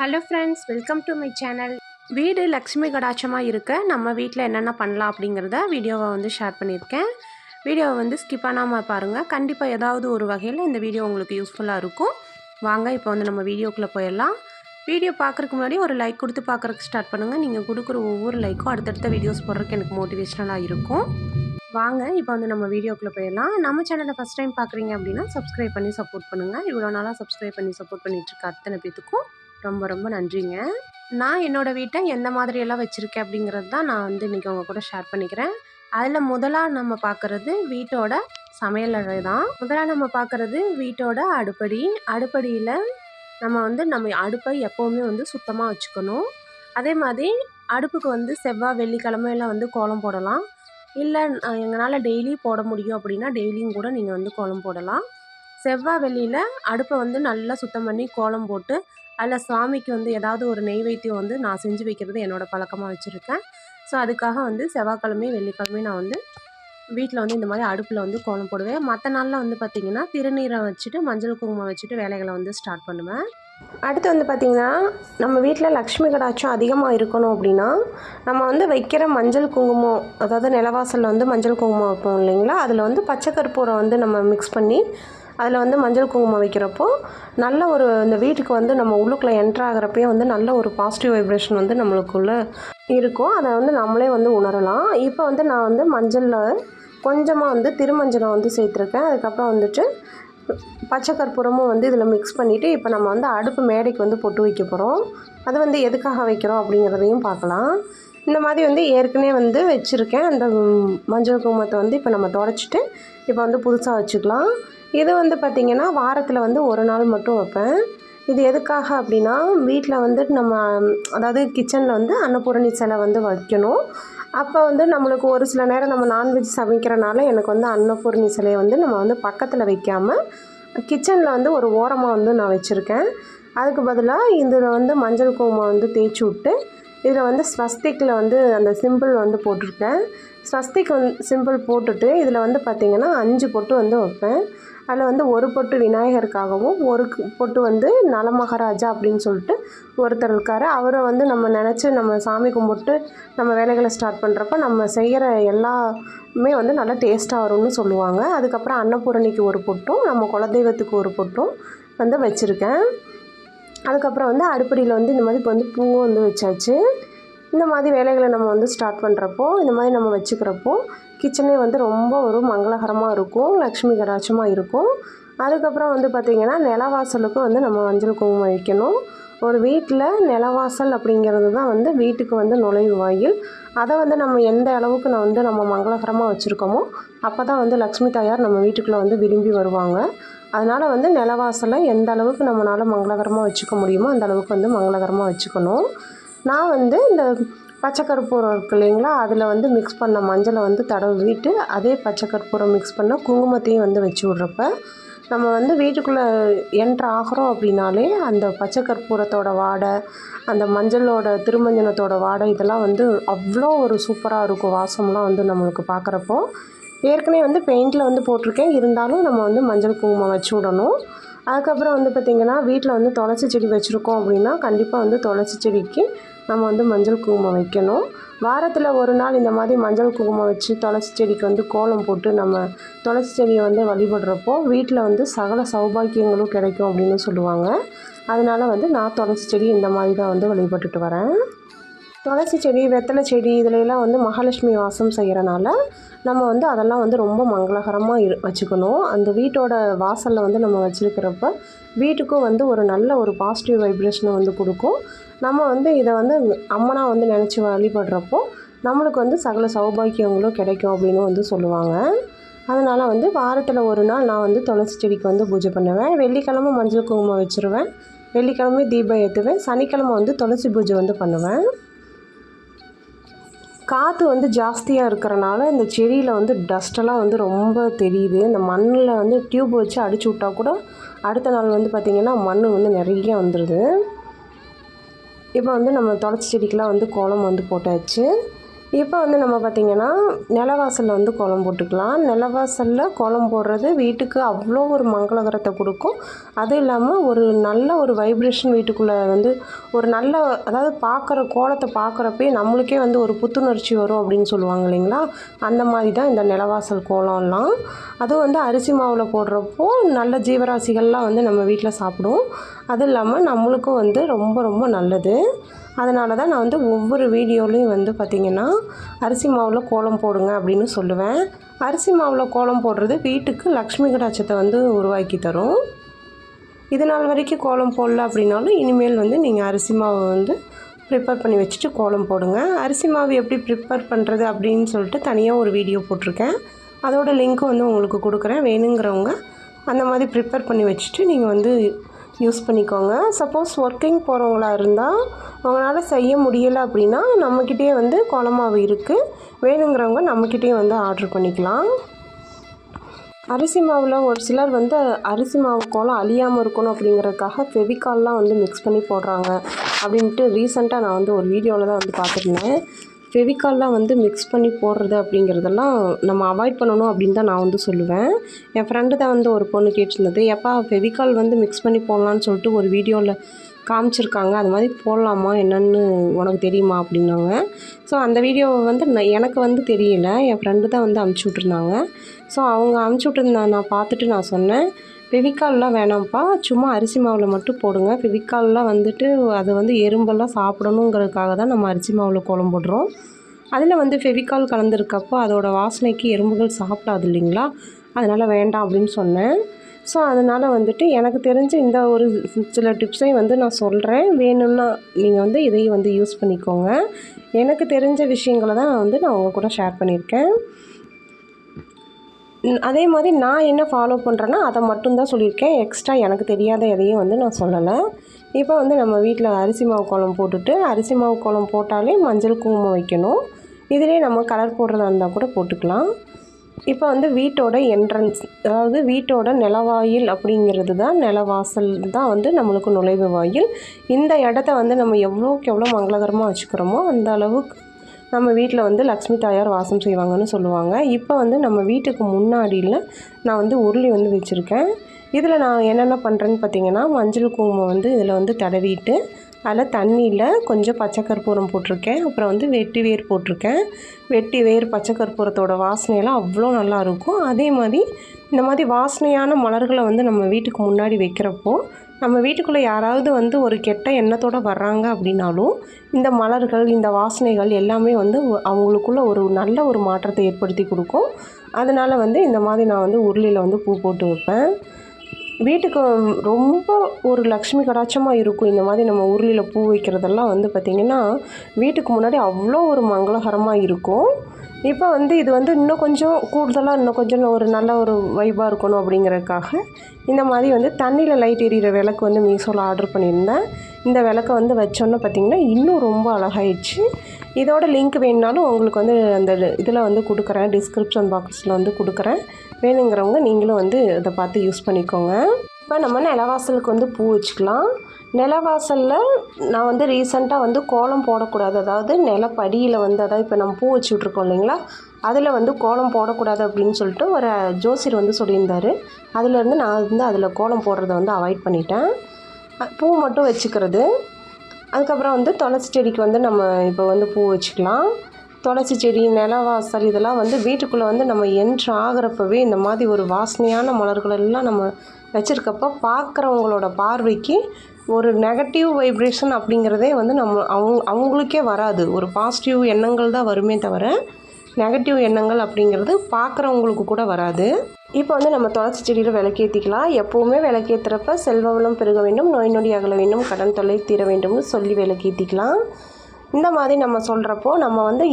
Hello friends welcome to my channel வீடு லக்ஷ்மி கடாட்சமாக இருக்க நம்ம வீட்டில் என்னென்ன பண்ணலாம் அப்படிங்கிறத வீடியோவை வந்து ஷேர் பண்ணியிருக்கேன். வீடியோவை வந்து ஸ்கிப் பண்ணாமல் பாருங்கள் கண்டிப்பாக ஏதாவது ஒரு வகையில் இந்த வீடியோ உங்களுக்கு யூஸ்ஃபுல்லாக இருக்கும். வாங்க இப்போ வந்து நம்ம வீடியோக்குள்ளே போயிடலாம். வீடியோ பார்க்குறதுக்கு முன்னாடி ஒரு லைக் கொடுத்து பார்க்குறக்கு ஸ்டார்ட் பண்ணுங்கள் நீங்கள் கொடுக்குற ஒவ்வொரு லைக்கும் அடுத்தடுத்த வீடியோஸ் போடுறதுக்கு எனக்கு மோட்டிவேஷ்னலாக இருக்கும். வாங்க இப்போ வந்து நம்ம வீடியோக்குள்ளே போயிடலாம். நம்ம சேனலை ஃபஸ்ட் டைம் பார்க்குறீங்க அப்படின்னா சப்ஸ்கிரைப் பண்ணி சப்போர்ட் பண்ணுங்கள் இவ்வளோ நாளாக சப்ஸ்கிரைப் பண்ணி சப்போர்ட் பண்ணிகிட்ருக்க அத்தனை பேத்துக்கும் ரொம்ப ரொம்ப நன்றிங்க. நான் என்னோடய வீட்டை எந்த மாதிரியெல்லாம் வச்சுருக்கேன் அப்படிங்கிறது தான் நான் வந்து இன்றைக்கி உங்கள் கூட ஷேர் பண்ணிக்கிறேன். அதில் முதலாக நம்ம பார்க்குறது வீட்டோட சமையலறை தான். முதலாக நம்ம பார்க்குறது வீட்டோட அடுப்படி. அடுப்படியில் நம்ம வந்து நம்ம அடுப்பை எப்போவுமே வந்து சுத்தமாக வச்சுக்கணும். அதே மாதிரி அடுப்புக்கு வந்து செவ்வாய் வெள்ளிக்கிழமையெல்லாம் வந்து கோலம் போடலாம். இல்லை எங்களால் டெய்லி போட முடியும் அப்படின்னா டெய்லியும் கூட நீங்கள் வந்து கோலம் போடலாம். செவ்வாய் வெள்ளியில் அடுப்பை வந்து நல்லா சுத்தம் பண்ணி கோலம் போட்டு அதில் சாமிக்கு வந்து ஏதாவது ஒரு நெய்வேத்தியம் வந்து நான் செஞ்சு வைக்கிறது என்னோடய பழக்கமாக வச்சுருக்கேன். ஸோ அதுக்காக வந்து செவ்வாய்க்கிழமையும் வெள்ளிக்கிழமையும் நான் வந்து வீட்டில் வந்து இந்த மாதிரி அடுப்பில் வந்து கோலம் போடுவேன். மற்ற நாளில் வந்து பார்த்திங்கன்னா திருநீரை வச்சுட்டு மஞ்சள் குங்குமம் வச்சுட்டு வேலைகளை வந்து ஸ்டார்ட் பண்ணுவேன். அடுத்து வந்து பார்த்திங்கன்னா நம்ம வீட்டில் லக்ஷ்மி கடாட்சம் அதிகமாக இருக்கணும் அப்படின்னா நம்ம வந்து வைக்கிற மஞ்சள் குங்குமம் அதாவது நிலவாசலில் வந்து மஞ்சள் குங்குமம் வைப்போம் இல்லைங்களா? அதில் வந்து பச்சை கற்பூரம் வந்து நம்ம மிக்ஸ் பண்ணி அதில் வந்து மஞ்சள் குங்குமம் வைக்கிறப்போ நல்ல ஒரு இந்த வீட்டுக்கு வந்து நம்ம உள்ளுக்குள்ளே என்ட்ராகிறப்பயே வந்து நல்ல ஒரு பாசிட்டிவ் வைப்ரேஷன் வந்து நம்மளுக்குள்ளே இருக்கும். அதை வந்து நம்மளே வந்து உணரலாம். இப்போ வந்து நான் வந்து மஞ்சளில் கொஞ்சமாக வந்து திருமஞ்சனம் வந்து சேர்த்துருக்கேன். அதுக்கப்புறம் வந்துட்டு பச்சை கற்பூரமும் வந்து இதில் மிக்ஸ் பண்ணிவிட்டு இப்போ நம்ம வந்து அடுப்பு மேடைக்கு வந்து பொட்டு வைக்க போகிறோம் அது வந்து எதுக்காக வைக்கிறோம் அப்படிங்கிறதையும் பார்க்கலாம். இந்த மாதிரி வந்து ஏற்கனவே வந்து வச்சுருக்கேன். அந்த மஞ்சள் குங்குமத்தை வந்து இப்போ நம்ம தொடச்சிட்டு இப்போ வந்து புதுசாக வச்சுக்கலாம். இது வந்து பார்த்திங்கன்னா வாரத்தில் வந்து ஒரு நாள் மட்டும் வைப்பேன். இது எதுக்காக அப்படின்னா வீட்டில் வந்து நம்ம அதாவது கிச்சனில் வந்து அன்னபூரணி சிலை வந்து வைக்கணும். அப்போ வந்து நம்மளுக்கு ஒரு சில நேரம் நம்ம நான்வெஜ் சமைக்கிறனால எனக்கு வந்து அன்னபூரணி சிலையை வந்து நம்ம வந்து பக்கத்தில் வைக்காமல் கிச்சனில் வந்து ஒரு ஓரமாக வந்து நான் வச்சுருக்கேன். அதுக்கு பதிலாக இதில் வந்து மஞ்சள் குங்குமம் வந்து தேய்ச்சி விட்டு இதில் வந்து ஸ்வஸ்திக்கில் வந்து அந்த சிம்பிள் வந்து போட்டிருக்கேன். ஸ்வஸ்திக் வந்து சிம்பிள் போட்டுட்டு இதில் வந்து பார்த்திங்கன்னா அஞ்சு பொட்டு வந்து வைப்பேன். அதில் வந்து ஒரு பொட்டு விநாயகருக்காகவும் ஒரு பொட்டு வந்து நலமகாராஜா அப்படின்னு சொல்லிட்டு ஒருத்தர் இருக்கார். அவரை வந்து நம்ம நினச்சி நம்ம சாமி கும்பிட்டு நம்ம வேலைகளை ஸ்டார்ட் பண்ணுறப்ப நம்ம செய்கிற எல்லாமே வந்து நல்லா டேஸ்ட்டாக வரும்னு சொல்லுவாங்க. அதுக்கப்புறம் அன்னபூரணிக்கு ஒரு பொட்டும் நம்ம குலதெய்வத்துக்கு ஒரு பொட்டும் வந்து வச்சுருக்கேன். அதுக்கப்புறம் வந்து அடுப்படியில் வந்து இந்த மாதிரி இப்போ வந்து பூவும் வந்து வச்சாச்சு. இந்த மாதிரி வேலைகளை நம்ம வந்து ஸ்டார்ட் பண்ணுறப்போ இந்த மாதிரி நம்ம வச்சுக்கிறப்போ கிச்சனே வந்து ரொம்ப ஒரு மங்களகரமாக இருக்கும் லக்ஷ்மி கடாட்சமாக இருக்கும். அதுக்கப்புறம் வந்து பார்த்திங்கன்னா நிலவாசலுக்கும் வந்து நம்ம மஞ்சள் குங்குமம் வைக்கணும். ஒரு வீட்டில் நிலவாசல் அப்படிங்கிறது தான் வந்து வீட்டுக்கு வந்து நுழைவு வாயில். அதை வந்து நம்ம எந்த அளவுக்கு நான் வந்து நம்ம மங்களகரமாக வச்சுருக்கோமோ அப்போ தான் வந்து லக்ஷ்மி தாயார் நம்ம வீட்டுக்குள்ளே வந்து விரும்பி வருவாங்க. அதனால் வந்து நிலவாசலை எந்த அளவுக்கு நம்மளால் மங்களகரமாக வச்சுக்க முடியுமோ அந்த அளவுக்கு வந்து மங்களகரமாக வச்சுக்கணும். நான் வந்து இந்த பச்சை கற்பூரம் இருக்கு இல்லைங்களா அதில் வந்து மிக்ஸ் பண்ண மஞ்சளை வந்து தடவிட்டு அதே பச்சை கற்பூரம் மிக்ஸ் பண்ண குங்குமத்தையும் வந்து வச்சு விட்றப்ப நம்ம வந்து வீட்டுக்குள்ளே என்ட்ரு ஆகிறோம் அப்படின்னாலே அந்த பச்சை கற்பூரத்தோட வாடை அந்த மஞ்சளோட திருமஞ்சனத்தோட வாடை இதெல்லாம் வந்து அவ்வளோ ஒரு சூப்பராக இருக்கும். வாசம்லாம் வந்து நம்மளுக்கு பார்க்குறப்போ ஏற்கனவே வந்து பெயிண்டில் வந்து போட்டிருக்கேன். இருந்தாலும் நம்ம வந்து மஞ்சள் குங்குமம் வச்சு விடணும். அதுக்கப்புறம் வந்து பார்த்திங்கன்னா வீட்டில் வந்து துளசி செடி வச்சுருக்கோம் அப்படின்னா கண்டிப்பாக வந்து துளசி செடிக்கு நம்ம வந்து மஞ்சள் குங்குமம் வைக்கணும். வாரத்தில் ஒரு நாள் இந்த மாதிரி மஞ்சள் குங்குமம் வச்சு துளசி செடிக்கு வந்து கோலம் போட்டு நம்ம துளசி செடியை வந்து வழிபடுறப்போ வீட்டில் வந்து சகல சௌபாக்கியங்களும் கிடைக்கும் அப்படின்னு சொல்லுவாங்க. அதனால் வந்து நான் துளசி செடி இந்த மாதிரி தான் வந்து வழிபட்டுட்டு வரேன். துளசி செடி வெத்தலை செடி இதிலெல்லாம் வந்து மகாலட்சுமி வாசம் செய்கிறனால நம்ம வந்து அதெல்லாம் வந்து ரொம்ப மங்களகரமாக இரு வச்சுக்கணும். அந்த வீட்டோட வாசலில் வந்து நம்ம வச்சுருக்கிறப்ப வீட்டுக்கும் வந்து ஒரு நல்ல ஒரு பாசிட்டிவ் வைப்ரேஷனை வந்து கொடுக்கும். நம்ம வந்து இதை வந்து அம்மனாக வந்து நினச்சி வழிபடுறப்போ நம்மளுக்கு வந்து சகல சௌபாக்கியங்களும் கிடைக்கும் அப்படின்னு வந்து சொல்லுவாங்க. அதனால் வந்து வாரத்தில் ஒரு நாள் நான் வந்து துளசி செடிக்கு வந்து பூஜை பண்ணுவேன். வெள்ளிக்கிழமை மஞ்சள் குங்குமம் வச்சுருவேன். வெள்ளிக்கிழமை தீபம் ஏற்றுவேன் சனிக்கிழமை வந்து துளசி பூஜை வந்து பண்ணுவேன். காற்று வந்து ஜாஸ்தியாக இருக்கிறனால இந்த செடியில் வந்து டஸ்ட்டெல்லாம் வந்து ரொம்ப தெரியுது. இந்த மண்ணில் வந்து டியூப் வச்சு அடிச்சு விட்டால் கூட அடுத்த நாள் வந்து பார்த்திங்கன்னா மண் வந்து நிறைய வந்துடுது இப்போ வந்து நம்ம துளசி செடிக்கெலாம் வந்து கோலம் வந்து போட்டாச்சு. இப்போ வந்து நம்ம பார்த்திங்கன்னா நிலவாசலில் வந்து கோலம் போட்டுக்கலாம். நிலவாசலில் கோலம் போடுறது வீட்டுக்கு அவ்வளோ ஒரு மங்களகரத்தை கொடுக்கும். அதுவும் இல்லாமல் ஒரு நல்ல ஒரு வைப்ரேஷன் வீட்டுக்குள்ளே வந்து ஒரு நல்ல அதாவது பார்க்குற கோலத்தை பார்க்குறப்பே நம்மளுக்கே வந்து ஒரு புத்துணர்ச்சி வரும் அப்படின்னு சொல்லுவாங்க இல்லைங்களா? அந்த மாதிரி தான் இந்த நிலவாசல் கோலம்லாம். அதுவும் வந்து அரிசி மாவில் போடுறப்போ நல்ல ஜீவராசிகள்லாம் வந்து நம்ம வீட்டில் சாப்பிடும் அதுவும் இல்லாமல் நம்மளுக்கும் வந்து ரொம்ப ரொம்ப நல்லது. அதனால தான் நான் வந்து ஒவ்வொரு வீடியோலையும் வந்து பார்த்திங்கன்னா அரிசி மாவில் கோலம் போடுங்க அப்படின்னு சொல்லுவேன். அரிசி மாவில் கோலம் போடுறது வீட்டுக்கு லக்ஷ்மி கடாட்சத்தை வந்து உருவாக்கி தரும். இது நாள் வரைக்கும் கோலம் போடல அப்படின்னாலும் இனிமேல் வந்து நீங்கள் அரிசி மாவை வந்து ப்ரிப்பேர் பண்ணி வச்சுட்டு கோலம் போடுங்க. அரிசி மாவு எப்படி ப்ரிப்பேர் பண்ணுறது அப்படின்னு சொல்லிட்டு தனியாக ஒரு வீடியோ போட்டிருக்கேன். அதோட லிங்க்கு வந்து உங்களுக்கு கொடுக்குறேன். வேணுங்கிறவங்க அந்த மாதிரி ப்ரிப்பேர் பண்ணி வச்சுட்டு நீங்கள் வந்து யூஸ் பண்ணிக்கோங்க. சப்போஸ் ஒர்க்கிங் போகிறவங்களா இருந்தால் அவங்களால செய்ய முடியலை அப்படின்னா நம்மக்கிட்டே வந்து கோலமாவு இருக்குது வேணுங்கிறவங்க நம்மக்கிட்டே வந்து ஆர்டர் பண்ணிக்கலாம். அரிசி மாவில் ஒரு சிலர் வந்து அரிசி மாவு கோலம் அழியாமல் இருக்கணும் அப்படிங்கிறதுக்காக ஃபெவிகால்லாம் வந்து மிக்ஸ் பண்ணி போடுறாங்க. அப்படின்ட்டு ரீசெண்டாக நான் வந்து ஒரு வீடியோவில் தான் வந்து பார்த்துருந்தேன். ஃபெவிகால்லாம் வந்து மிக்ஸ் பண்ணி போடுறது அப்படிங்கிறதெல்லாம் நம்ம அவாய்ட் பண்ணணும் அப்படின்னு தான் நான் வந்து சொல்லுவேன். என் ஃப்ரெண்டு தான் வந்து ஒரு பொண்ணு கேட்டிருந்தது எப்பா ஃபெவிகால் வந்து மிக்ஸ் பண்ணி போடலான்னு சொல்லிட்டு ஒரு வீடியோவில் காமிச்சிருக்காங்க அது மாதிரி போடலாமா என்னென்னு உனக்கு தெரியுமா? அப்படின்னாங்க. ஸோ அந்த வீடியோவை வந்து நான் எனக்கு வந்து தெரியல. என் ஃப்ரெண்டு தான் வந்து அமுச்சு விட்ருந்தாங்க ஸோ அவங்க அமுச்சு விட்ருந்தா நான் பார்த்துட்டு நான் சொன்னேன் ஃபெவிக்கால்லாம் வேணாம்ப்பா. சும்மா அரிசி மாவில் மட்டும் போடுங்க. ஃபெவிக்கால்லாம் வந்துட்டு அது வந்து எறும்பெல்லாம் சாப்பிடணுங்கிறதுக்காக தான் நம்ம அரிசி மாவில் கோலம் போடுறோம். அதில் வந்து ஃபெவிக்கால் கலந்துருக்கப்போ அதோடய வாசனைக்கு எறும்புகள் சாப்பிடாது இல்லைங்களா? அதனால் வேண்டாம் அப்படின்னு சொன்னேன். ஸோ அதனால் வந்துட்டு எனக்கு தெரிஞ்ச இந்த ஒரு சில டிப்ஸையும் வந்து நான் சொல்கிறேன் வேணும்னா நீங்கள் வந்து இதையும் வந்து யூஸ் பண்ணிக்கோங்க. எனக்கு தெரிஞ்ச விஷயங்களை தான் நான் வந்து நான் உங்கள் கூட ஷேர் பண்ணியிருக்கேன். அதே மாதிரி நான் என்ன ஃபாலோ பண்ணுறேன்னா அதை மட்டும்தான் சொல்லியிருக்கேன். எக்ஸ்ட்ரா எனக்கு தெரியாத எதையும் வந்து நான் சொல்லலை. இப்போ வந்து நம்ம வீட்டில் அரிசி மாவு கோலம் போட்டுட்டு அரிசி மாவு கோலம் போட்டாலே மஞ்சள் குங்குமம் வைக்கணும். இதிலே நம்ம கலர் போடுறதா இருந்தால் கூட போட்டுக்கலாம். இப்போ வந்து வீட்டோட என்ட்ரன்ஸ் அதாவது வீட்டோட நிலவாயில் அப்படிங்கிறது தான் நிலவாசல் தான் வந்து நம்மளுக்கு நுழைவு வாயில். இந்த இடத்த வந்து நம்ம எவ்வளோக்கு எவ்வளோ மங்களகரமாக வச்சுக்கிறோமோ அந்த அளவுக்கு நம்ம வீட்டில் வந்து லக்ஷ்மி தாயார் வாசம் செய்வாங்கன்னு சொல்லுவாங்க. இப்போ வந்து நம்ம வீட்டுக்கு முன்னாடியில் நான் வந்து உருளி வந்து வச்சுருக்கேன். இதில் நான் என்னென்ன பண்ணுறேன்னு பார்த்தீங்கன்னா மஞ்சள் குங்குமம் வந்து இதில் வந்து தடவிட்டு அதில் தண்ணியில் கொஞ்சம் பச்சை கற்பூரம் போட்டிருக்கேன். அப்புறம் வந்து வெட்டி வேர் போட்டிருக்கேன். வெட்டி வேர் பச்சை கற்பூரத்தோட வாசனையெல்லாம் அவ்வளோ நல்லாயிருக்கும் அதே மாதிரி இந்த மாதிரி வாசனையான மலர்களை வந்து நம்ம வீட்டுக்கு முன்னாடி வைக்கிறப்போ நம்ம வீட்டுக்குள்ளே யாராவது வந்து ஒரு கெட்ட எண்ணத்தோடு வர்றாங்க அப்படின்னாலும் இந்த மலர்கள் இந்த வாசனைகள் எல்லாமே வந்து அவங்களுக்குள்ள ஒரு நல்ல ஒரு மாற்றத்தை ஏற்படுத்தி கொடுக்கும். அதனால் வந்து இந்த மாதிரி நான் வந்து உருளியில் வந்து பூ போட்டு வைப்பேன். வீட்டுக்கு ரொம்ப ஒரு லக்ஷ்மி கடாட்சமாக இருக்கும். இந்த மாதிரி நம்ம உருளியில் பூ வைக்கிறதெல்லாம் வந்து பார்த்திங்கன்னா வீட்டுக்கு முன்னாடி அவ்வளோ ஒரு மங்களகரமாக இருக்கும். இப்போ வந்து இது வந்து இன்னும் கொஞ்சம் கூடுதலாக இன்னும் கொஞ்சம் ஒரு நல்ல ஒரு வைபாக இருக்கணும் அப்படிங்கிறதுக்காக இந்த மாதிரி வந்து தண்ணியில் லைட் எரியிற விளக்கு வந்து மீஷோவில் ஆர்டர் பண்ணியிருந்தேன். இந்த விளக்கை வந்து வச்சோன்னே பார்த்திங்கன்னா இன்னும் ரொம்ப அழகாயிடுச்சு. இதோட லிங்க் வேணுனாலும் உங்களுக்கு வந்து அந்த இதில் வந்து கொடுக்குறேன். டிஸ்கிரிப்ஷன் பாக்ஸில் வந்து கொடுக்குறேன். வேணுங்கிறவங்க நீங்களும் வந்து இதை பார்த்து யூஸ் பண்ணிக்கோங்க. இப்போ நம்ம நிலவாசலுக்கு வந்து பூ வச்சுக்கலாம். நிலவாசலில் நான் வந்து ரீசண்டாக வந்து கோலம் போடக்கூடாது. அதாவது நிலப்படியில் வந்து அதாவது இப்போ நம்ம பூ வச்சு விட்ருக்கோம் இல்லைங்களா? அதில் வந்து கோலம் போடக்கூடாது அப்படின்னு சொல்லிட்டு ஒரு ஜோசியர் வந்து சொல்லியிருந்தார். அதுலேருந்து நான் வந்து அதில் கோலம் போடுறத வந்து அவாய்ட் பண்ணிட்டேன். பூ மட்டும் வச்சுக்கிறது. அதுக்கப்புறம் வந்து துளசி செடிக்கு வந்து நம்ம இப்போ வந்து பூ வச்சுக்கலாம். துளசி செடி நிலவாசல் இதெல்லாம் வந்து வீட்டுக்குள்ளே வந்து நம்ம என்ட்ரு ஆகிறப்பவே இந்த மாதிரி ஒரு வாசனையான மலர்கள் எல்லாம் நம்ம வச்சுருக்கப்போ பார்க்குறவங்களோட பார்வைக்கு ஒரு நெகட்டிவ் வைப்ரேஷன் அப்படிங்கிறதே வந்து நம்ம அவங்க அவங்களுக்கே வராது. ஒரு பாசிட்டிவ் எண்ணங்கள் தான் வருமே தவிர நெகட்டிவ் எண்ணங்கள் அப்படிங்கிறது பார்க்குறவங்களுக்கு கூட வராது. இப்போ வந்து நம்ம துளசி செடியில் விளக்கேற்றிக்கலாம் எப்போவுமே விளக்கேற்றுறப்ப செல்வ வளம் பெருக வேண்டும் நோய் நொடி அகல வேண்டும் கடன் தொல்லை தீர வேண்டும்னு சொல்லி விளக்கேற்றிக்கலாம் இந்த மாதிரி நம்ம சொல்கிறப்போ நம்ம வந்து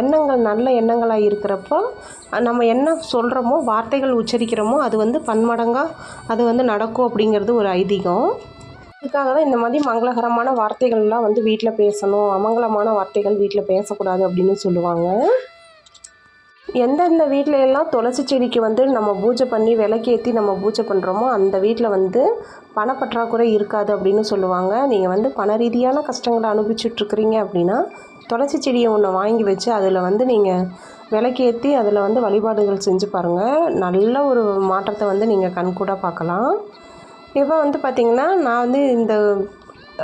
எண்ணங்கள் நல்ல எண்ணங்களாக இருக்கிறப்போ நம்ம என்ன சொல்கிறோமோ வார்த்தைகள் உச்சரிக்கிறோமோ அது வந்து பன்மடங்காக அது வந்து நடக்கும் அப்படிங்கிறது ஒரு ஐதீகம். அதுக்காக தான் இந்த மாதிரி மங்களகரமான வார்த்தைகள்லாம் வந்து வீட்டில் பேசணும். அமங்கலமான வார்த்தைகள் வீட்டில் பேசக்கூடாது அப்படின்னு சொல்லுவாங்க. எந்தெந்த வீட்டில எல்லாம் துளசி செடிக்கு வந்து நம்ம பூஜை பண்ணி விளக்கேற்றி நம்ம பூஜை பண்ணுறோமோ அந்த வீட்டில் வந்து பணப்பற்றாக்குறை இருக்காது அப்படின்னு சொல்லுவாங்க. நீங்கள் வந்து பண ரீதியான கஷ்டங்களை அனுபவிச்சுட்ருக்குறீங்க அப்படின்னா துளசி செடியை ஒன்று வாங்கி வச்சு அதில் வந்து நீங்கள் விளக்கேற்றி அதில் வந்து வழிபாடுகள் செஞ்சு பாருங்கள் நல்ல ஒரு மாற்றத்தை வந்து நீங்கள் கண்கூட பார்க்கலாம். இப்போ வந்து பார்த்திங்கன்னா நான் வந்து இந்த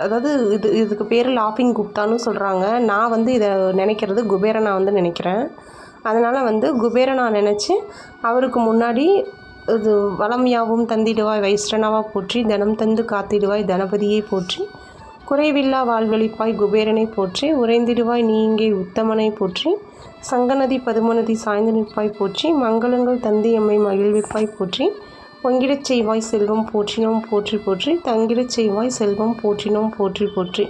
அதாவது இது இதுக்கு பேர் லாஃபிங் குப்தான்னு சொல்கிறாங்க நான் வந்து இதை நினைக்கிறது குபேரனா வந்து நினைக்கிறேன். அதனால் வந்து குபேரனா நினச்சி அவருக்கு முன்னாடி இது வளமையாவும் தந்திடுவாய் வைஸ்ரனாவாக போற்றி தினம் தந்து காத்திடுவாய் தனபதியை போற்றி குறைவில்லா வாழ்வழிப்பாய் குபேரனை போற்றி உறைந்திடுவாய் நீ இங்கே உத்தமனை போற்றி சங்கநதி பதுமநதி சாய்ந்த நிற்பாய் போற்றி மங்களங்கள் தந்தி எம்மை மகிழ்விப்பாய் போற்றி பொங்கிடச் செய்வாய் செல்வம் போற்றினோம் போற்றி போற்றி தங்கிடச் செய்வாய் செல்வம் போற்றினோம் போற்றி போற்றி.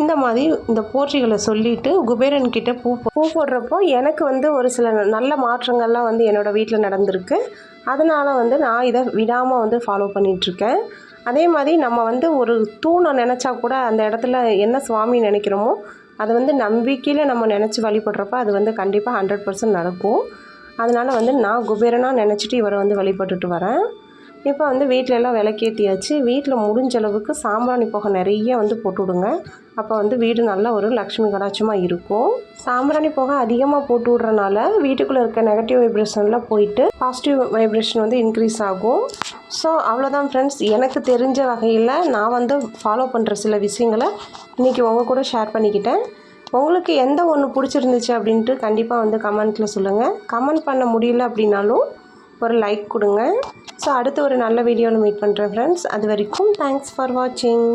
இந்த மாதிரி இந்த போற்றிகளை சொல்லிட்டு குபேரன் கிட்ட பூ பூ போடுறப்போ எனக்கு வந்து ஒரு சில நல்ல மாற்றங்கள்லாம் வந்து என்னோடய வீட்டில் நடந்திருக்கு. அதனால் வந்து நான் இதை விடாமல் வந்து ஃபாலோ பண்ணிகிட்ருக்கேன் அதே மாதிரி நம்ம வந்து ஒரு தூணை நினச்சா கூட அந்த இடத்துல என்ன சுவாமி நினைக்கிறோமோ அதை வந்து நம்பிக்கையில் நம்ம நினச்சி வழிபடுறப்ப அது வந்து கண்டிப்பாக ஹண்ட்ரட் பர்சன்ட் நடக்கும். அதனால் வந்து நான் குபேரனாக நினச்சிட்டு இவரை வந்து வழிபட்டுட்டு வரேன். இப்போ வந்து வீட்டில எல்லாம் விளக்கேற்றியாச்சு வீட்டில் முடிஞ்ச அளவுக்கு சாம்பிராணி புகை நிறைய வந்து போட்டு விடுங்க அப்போ வந்து வீடு நல்ல ஒரு லக்ஷ்மி கடாட்சமாக இருக்கும். சாம்பிராணி புகை அதிகமாக போட்டு விட்றனால வீட்டுக்குள்ளே இருக்க நெகட்டிவ் வைப்ரேஷன்லாம் போயிட்டு பாசிட்டிவ் வைப்ரேஷன் வந்து இன்க்ரீஸ் ஆகும். ஸோ அவ்வளோதான் ஃப்ரெண்ட்ஸ் எனக்கு தெரிஞ்ச வகையில் நான் வந்து ஃபாலோ பண்ணுற சில விஷயங்களை இன்றைக்கி உங்கள் கூட ஷேர் பண்ணிக்கிட்டேன். உங்களுக்கு எந்த ஒன்று பிடிச்சிருந்துச்சு அப்படின்ட்டு கண்டிப்பாக வந்து கமெண்ட்டில் சொல்லுங்கள் கமெண்ட் பண்ண முடியல அப்படின்னாலும் ஒரு லைக் கொடுங்க. ஸோ அடுத்து ஒரு நல்ல வீடியோவில் மீட் பண்ணுறேன் ஃப்ரெண்ட்ஸ் அது வரைக்கும் தேங்க்ஸ் ஃபார் வாட்சிங்